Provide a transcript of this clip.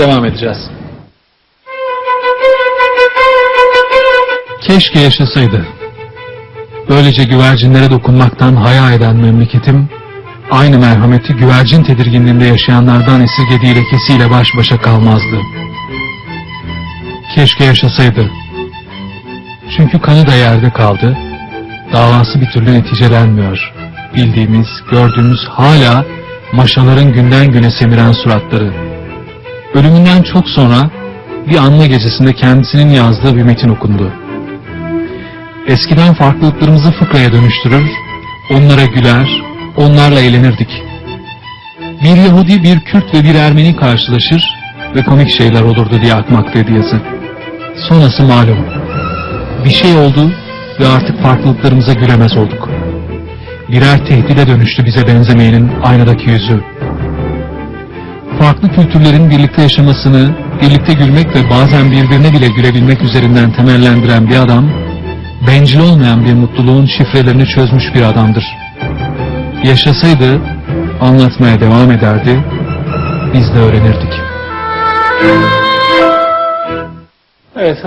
devam edeceğiz. Keşke yaşasaydı. Böylece güvercinlere dokunmaktan haya eden memleketim, aynı merhameti güvercin tedirginliğinde yaşayanlardan esirgediği lekesiyle baş başa kalmazdı. Keşke yaşasaydı. Çünkü kanı da yerde kaldı, davası bir türlü neticelenmiyor. Bildiğimiz, gördüğümüz hala maşaların günden güne semiren suratları. Ölümünden çok sonra bir anma gecesinde kendisinin yazdığı bir metin okundu. Eskiden farklılıklarımızı fıkraya dönüştürür, onlara güler, onlarla eğlenirdik. Bir Yahudi, bir Kürt ve bir Ermeni karşılaşır ve komik şeyler olurdu diye akmaktaydı yazı. Sonrası malum. Bir şey oldu ve artık farklılıklarımıza gülemez olduk. Birer tehdide dönüştü bize benzemeyenin aynadaki yüzü. Farklı kültürlerin birlikte yaşamasını, birlikte gülmek ve bazen birbirine bile gülebilmek üzerinden temellendiren bir adam, bencil olmayan bir mutluluğun şifrelerini çözmüş bir adamdır. Yaşasaydı anlatmaya devam ederdi, biz de öğrenirdik. Evet,